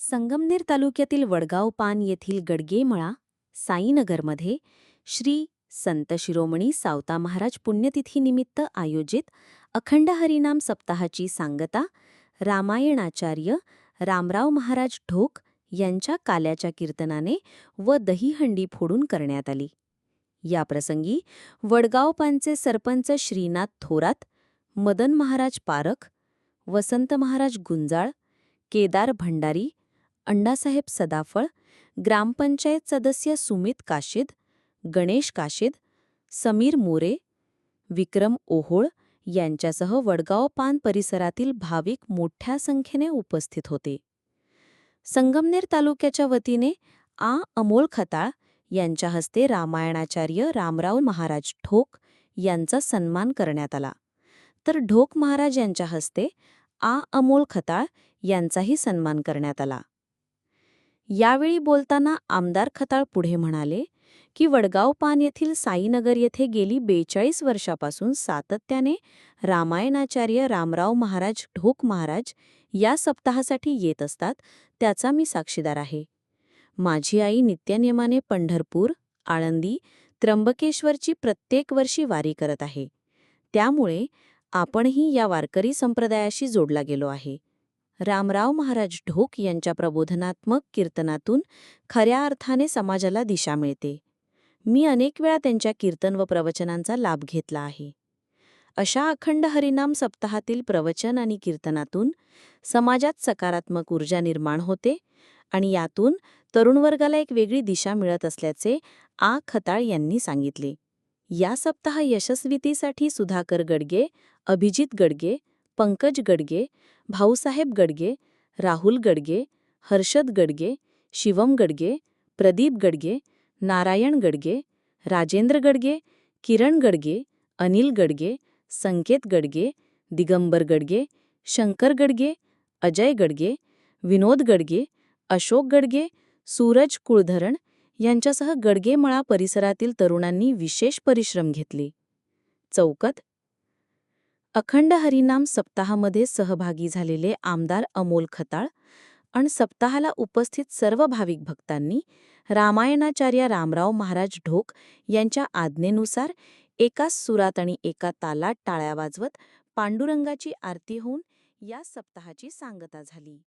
संगमनेर तालुक्यातील वडगाव पान येथील गडगेमळा साईनगरमध्ये श्री संत शिरोमणी सावता महाराज पुण्यतिथीनिमित्त आयोजित अखंड हरिनाम सप्ताहाची सांगता रामायणाचार्य रामराव महाराज ढोक यांच्या काल्याच्या कीर्तनाने व दहीहंडी फोडून करण्यात आली. याप्रसंगी वडगाव पानचे सरपंच श्रीनाथ थोरात मदन महाराज पारख वसंत महाराज गुंजाळ केदार भंडारी अण्णासाहेब सदाफळ ग्रामपंचायत सदस्य सुमित काशीद गणेश काशीद समीर मोरे विक्रम ओहोळ यांच्यासह वडगाव पान परिसरातील भाविक मोठ्या संख्येने उपस्थित होते. संगमनेर तालुक्याच्या वतीने आ. अमोल खताळ यांच्या हस्ते रामायणाचार्य रामराव महाराज ठोक यांचा सन्मान करण्यात आला. तर ढोक महाराज यांच्या हस्ते आ. अमोल खताळ यांचाही सन्मान करण्यात आला. यावेळी बोलताना आमदार खताळ पुढे म्हणाले की वडगाव पान येथील साईनगर येथे गेली बेचाळीस वर्षापासून सातत्याने रामायणाचार्य रामराव महाराज ढोक महाराज या सप्ताहासाठी येत असतात त्याचा मी साक्षीदार आहे. माझी आई नित्यनियमाने पंढरपूर आळंदी त्र्यंबकेश्वरची प्रत्येक वर्षी वारी करत आहे. त्यामुळे आपणही या वारकरी संप्रदायाशी जोडला गेलो आहे. रामराव महाराज ढोक यांच्या प्रबोधनात्मक कीर्तनातून खऱ्या अर्थाने समाजाला दिशा मिळते. मी अनेक वेळा त्यांच्या कीर्तन व प्रवचनांचा लाभ घेतला आहे. अशा अखंड हरिनाम सप्ताहातील प्रवचन आणि कीर्तनातून समाजात सकारात्मक ऊर्जा निर्माण होते आणि यातून तरुण वर्गाला एक वेगळी दिशा मिळत असल्याचे आ. खताळ यांनी सांगितले. या सप्ताह यशस्वीतीसाठी सुधाकर गडगे अभिजित गडगे पंकज गडगे भाऊसाहेब गडगे राहुल गडगे हर्षद गडगे शिवम गडगे प्रदीप गडगे नारायण गडगे राजेंद्र गडगे किरण गडगे अनिल गडगे संकेत गडगे दिगंबर गडगे शंकर गडगे अजय गडगे विनोद गडगे अशोक गडगे सूरज कुळधरण यांच्यासह गडगेमळा परिसरातील तरुणांनी विशेष परिश्रम घेतले. चौकत अखंड हरिनाम सप्ताहामध्ये सहभागी झालेले आमदार अमोल खताळ आणि सप्ताहाला उपस्थित सर्व भाविक भक्तांनी रामायणाचार्य रामराव महाराज ढोक यांच्या आज्ञेनुसार एकाच सुरात आणि एका तालात टाळ्या वाजवत पांडुरंगाची आरती होऊन या सप्ताहाची सांगता झाली.